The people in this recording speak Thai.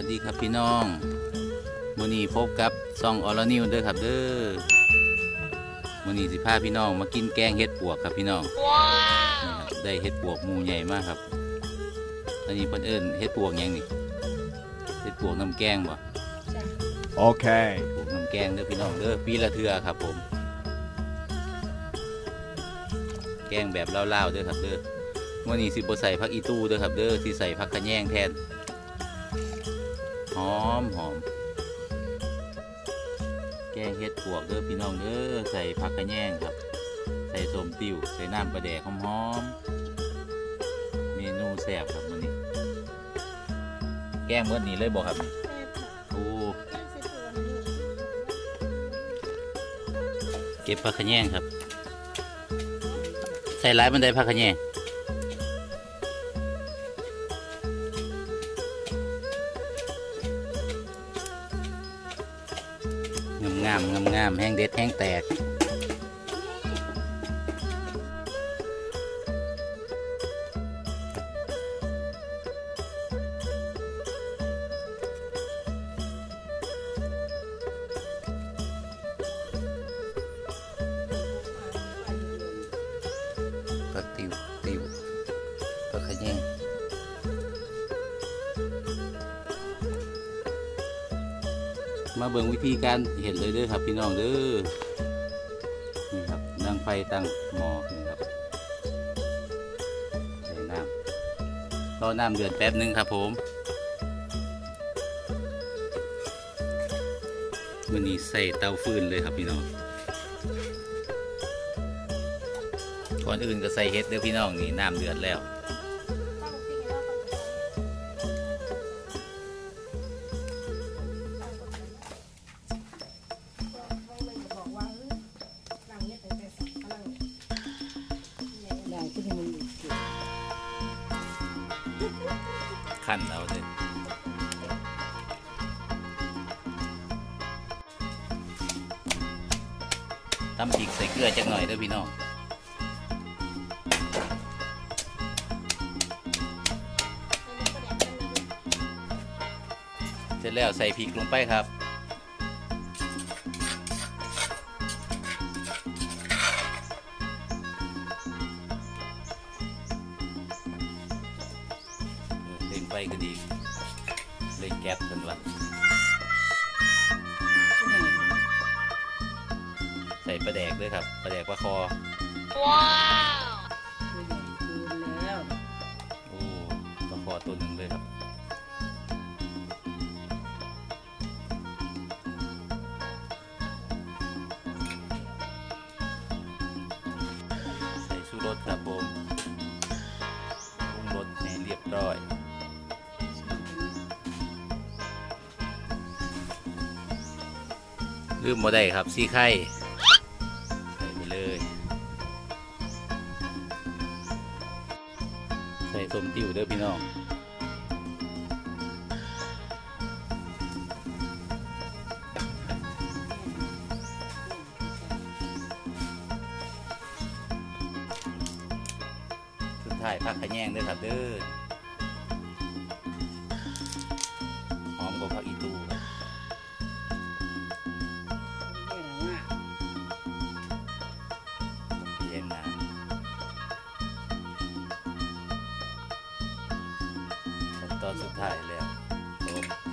วัสดีครับพี่น้องมื้อนี้พบกับซองออลนิวเด้อครับเด้อมื้อนี้สิพาพี่น้องมากินแกงเห็ดปวกครับพี่น้องนี่ครับได้เห็ดปวกหมูใหญ่มากครับอันนี้เพิ่นเอิ้นเห็ดปวกหยังนี่เห็ดปวกน้ำแกงบ่ Okay. ปวกน้ำแกงเด้อพี่น้องเด้อปีละเทื่อครับผม แกงแบบเล่าวๆเด้อครับเด้อมื้อนี้สิบ่ใส่ผักอีตู้เด้อครับเด้อสิใส่ผักขะแยงแทน หอมหอม แกงเห็ดปวกเด้อพี่น้องเด้อใส่ผักกระแยงครับ ใส่ส้มติ้วใส่น้ำปลาแดกหอมๆเมนูแซ่บครับมื้อนี้ แกงเมื่อนี้เลยบอกครับนี่โอ้เก็บผักกระแยงครับ ใส่หลายบันไดผักกระแยง งามงามงามแห้งเด็ดแห้งแตก ก็ติวติวก็ขยง มาเบิ่งวิธีการเห็ดเลยเด้อครับ พี่น้องเด้อนี่ครับนั่งไฟตั้งหมอนี่ครับใส่น้ำรอน้ำเดือดแป๊บหนึงครับผมวันนี้ใส่เตาฟืนเลยครับพี่น้องก่อนอื่นก็ใส่เห็ดเด้อพี่น้องนี่น้ำเดือดแล้ว ขั้นเอาเลยตำพริกใส่เกลือจักหน่อยเด้อพี่น้องเสร็จแล้วใส่พริกลงไปครับ เล่งไฟก็ดีเล่งแก๊สกันวะใส่ปลาแดกด้วยครับปลาแดกปลาคอตัวใหญ่เกินแล้วโอ้ปลาคอตัวหนึ่งเลยครับใส่ชูรสครับผมปรุงรสให้เรียบร้อย ลืมบ่ได้ครับซีไข่ใส่ไปเลยใส่ส้มติ้วเด้อพี่น้องสุดท้ายพักขะแยงเด้อครับเด้อ ขั้นตอ